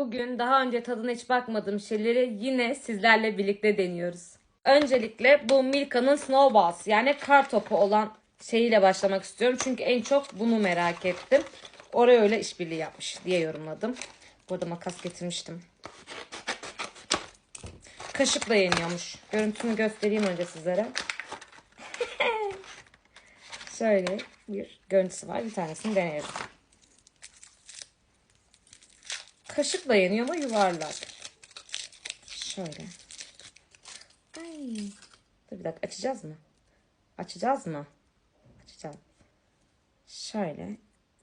Bugün daha önce tadına hiç bakmadığım şeyleri yine sizlerle birlikte deniyoruz. Öncelikle bu Milka'nın Snowballs yani kar topu olan şeyiyle başlamak istiyorum. Çünkü en çok bunu merak ettim. Oraya öyle işbirliği yapmış diye yorumladım. Burada makas getirmiştim. Kaşıkla yeniyormuş. Görüntümü göstereyim önce sizlere. Şöyle bir görüntüsü var. Bir tanesini deneyelim. Kaşıkla yeniyor ama yuvarlak. Şöyle. Ay. Dur bir dakika açacağız mı? Açacağız mı? Açacağız. Şöyle.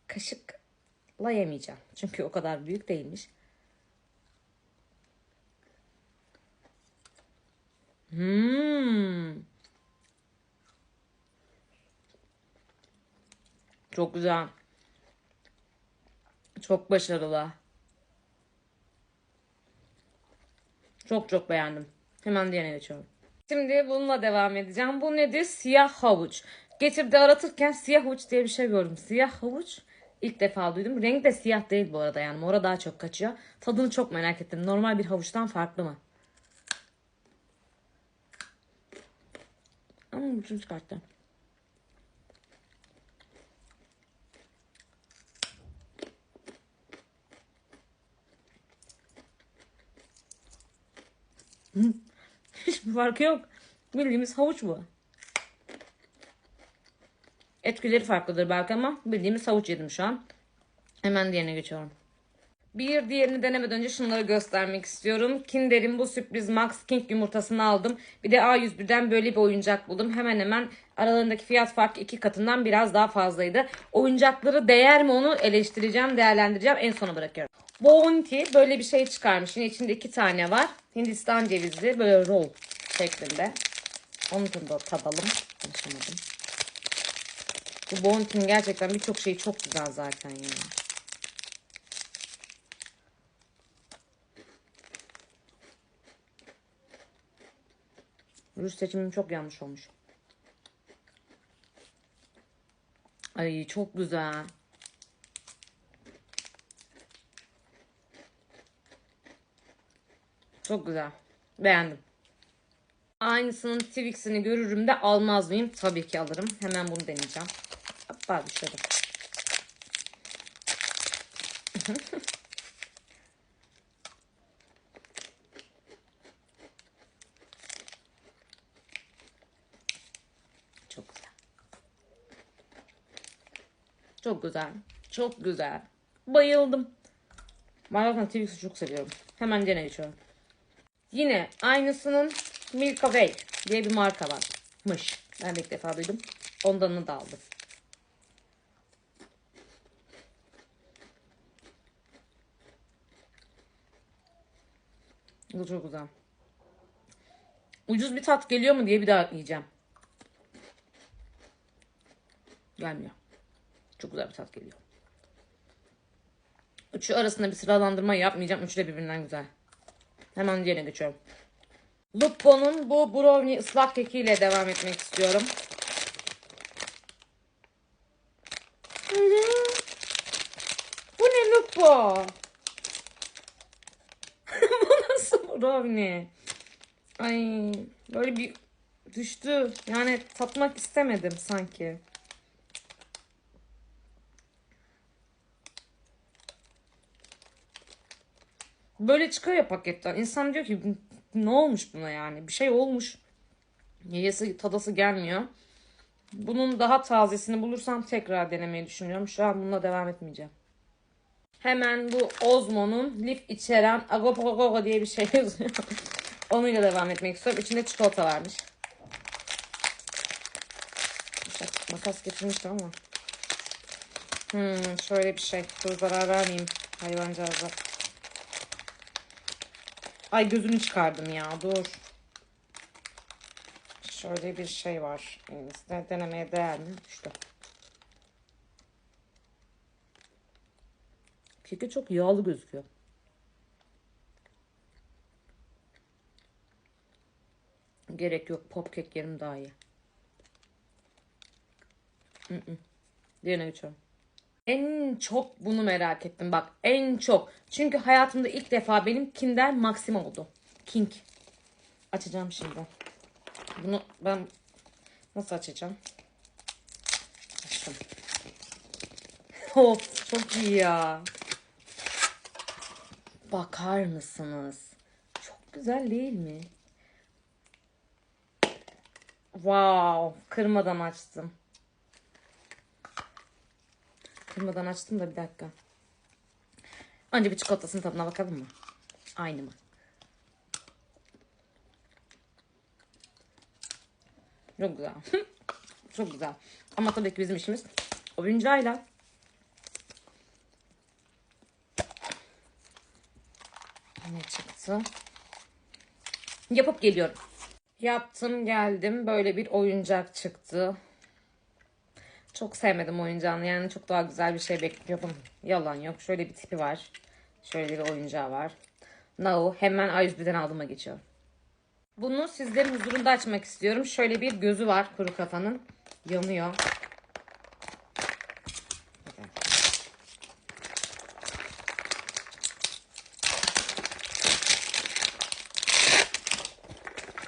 Kaşıkla yemeyeceğim. Çünkü o kadar büyük değilmiş. Hmm. Çok güzel. Çok başarılı. Çok çok beğendim. Hemen diğerine geçiyorum. Şimdi bununla devam edeceğim. Bu nedir? Siyah havuç. Getirdi aratırken siyah havuç diye bir şey gördüm. Siyah havuç ilk defa duydum. Renk de siyah değil bu arada yani. Mora daha çok kaçıyor. Tadını çok merak ettim. Normal bir havuçtan farklı mı? Ama ucunu çıkarttı. Hiçbir farkı yok. Bildiğimiz havuç bu. Etkileri farklıdır belki ama bildiğimiz havuç yedim şu an. Hemen diğerine geçiyorum. Bir diğerini denemeden önce şunları göstermek istiyorum. Kinder'in bu sürpriz Max King yumurtasını aldım. Bir de A101'den böyle bir oyuncak buldum. Hemen hemen aralarındaki fiyat farkı iki katından biraz daha fazlaydı. Oyuncakları değer mi onu eleştireceğim, değerlendireceğim. En sona bırakıyorum. Bounty böyle bir şey çıkarmış. Yine içinde iki tane var. Hindistan cevizi böyle roll şeklinde. Onu da tadalım. Konuşamadım. Bu Bounty'nin gerçekten birçok şeyi çok güzel zaten yani. Ruj seçimim çok yanlış olmuş. Ay çok güzel. Çok güzel. Beğendim. Aynısının Twix'ini görürüm de almaz mıyım? Tabii ki alırım. Hemen bunu deneyeceğim. Hoppa düşürdüm. Çok güzel. Çok güzel. Bayıldım. Zaten Twix'i çok seviyorum. Hemen gene geçiyorum. Yine aynısının Milka Way diye bir marka varmış. Ben de ilk defa duydum. Ondanını da aldım. Bu çok güzel. Ucuz bir tat geliyor mu diye bir daha yiyeceğim. Gelmiyor. Çok güzel bir tat geliyor. Üçü arasında bir sıralandırma yapmayacağım. Üçü de birbirinden güzel. Hemen diğerine geçiyorum. Lupo'nun bu brownie ıslak kekiyle devam etmek istiyorum. Bu ne Lupo? bu nasıl brownie? Ay böyle bir düştü. Yani tatmak istemedim sanki. Böyle çıkıyor ya paketten. İnsan diyor ki ne olmuş buna yani? Bir şey olmuş. Yiyesi tadası gelmiyor. Bunun daha tazesini bulursam tekrar denemeyi düşünüyorum. Şu an bununla devam etmeyeceğim. Hemen bu Ozmo'nun lif içeren Agopogogo diye bir şey yazıyor. Onunla devam etmek istiyorum. İçinde çikolata varmış. Makas getirmiştim ama. Hmm, şöyle bir şey. Dur zarar vermeyeyim hayvancağıza. Ay gözünü çıkardım ya dur. Şöyle bir şey var. Elimizde denemeye değer mi? Düştü. Keki çok yağlı gözüküyor. Gerek yok. Pop kek yerim daha iyi. Diğerine geçiyorum. En çok bunu merak ettim bak en çok. Çünkü hayatımda ilk defa benim Kinder Maxim oldu. King. Açacağım şimdi. Bunu ben nasıl açacağım? Açtım. of çok iyi ya. Bakar mısınız? Çok güzel değil mi? Wow, kırmadan açtım. Kırmadan açtım da bir dakika. Önce bir çikolatasının tadına bakalım mı? Aynı mı? Çok güzel. Çok güzel. Ama tabii ki bizim işimiz oyuncağıyla. Ne çıktı? Yapıp geliyorum. Yaptım geldim. Böyle bir oyuncak çıktı. Çok sevmedim oyuncağını. Yani çok daha güzel bir şey bekliyordum. Yalan yok. Şöyle bir tipi var. Şöyle bir oyuncağı var. Now hemen A101'den aldıma geçiyorum. Bunu sizlerin huzurunda açmak istiyorum. Şöyle bir gözü var kuru kafanın. Yanıyor.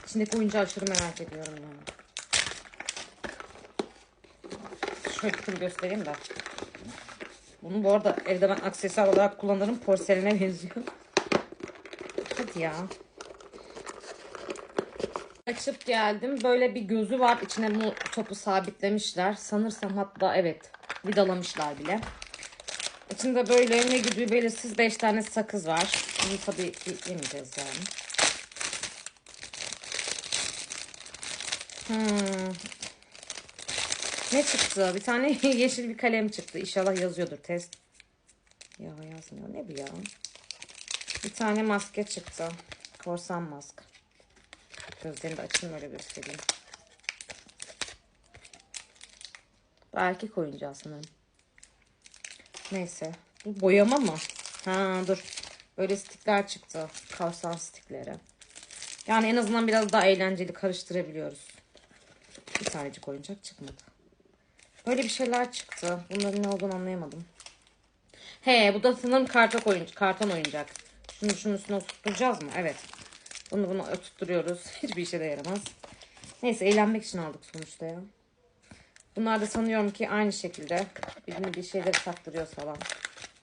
İçindeki oyuncağı aşırı merak ediyorum ya. Şöyle kutumu göstereyim de. Bunu bu arada evde ben aksesuar olarak kullanırım. Porselene benziyor. Hadi ya. Açıp geldim. Böyle bir gözü var. İçine bu topu sabitlemişler. Sanırsam hatta evet vidalamışlar bile. İçinde böyle ne gibi belirsiz 5 tane sakız var. Bunu tabii yemeyeceğiz yani. Hmm. Ne çıktı? Bir tane yeşil bir kalem çıktı. İnşallah yazıyordur test. Ya yazmıyor. Ne bu ya? Bir tane maske çıktı. Korsan mask. Gözlerini de açayım öyle göstereyim. Belki oyuncağı sanırım. Neyse. Bu boyama mı? Ha dur. Böyle stikler çıktı. Korsan stikleri. Yani en azından biraz daha eğlenceli karıştırabiliyoruz. Bir tanecik oyuncak çıkmadı. Böyle bir şeyler çıktı. Bunların ne olduğunu anlayamadım. He bu da sanırım karton, oyuncak, karton oyuncak. Şunu şunun üstüne oturtacağız mı? Evet. Bunu bunu oturtturuyoruz. Hiçbir işe de yaramaz. Neyse eğlenmek için aldık sonuçta ya. Bunlar da sanıyorum ki aynı şekilde birini bir şeyleri saktırıyoruz falan.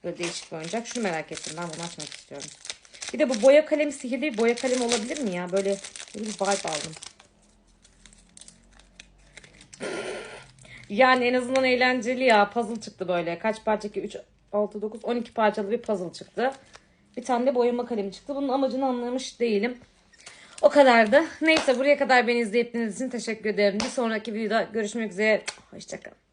Böyle değişik bir oyuncak. Şunu merak ettim. Ben bunu açmak istiyorum. Bir de bu boya kalemi sihirli bir boya kalemi olabilir mi ya? Böyle, böyle bir vibe aldım. Yani en azından eğlenceli ya. Puzzle çıktı böyle. Kaç parça ki? 3, 6, 9, 12 parçalı bir puzzle çıktı. Bir tane de boyama kalemi çıktı. Bunun amacını anlamış değilim. O kadardı. Neyse buraya kadar beni izleyip dinlediğiniz için teşekkür ederim. Bir sonraki videoda görüşmek üzere. Hoşçakalın.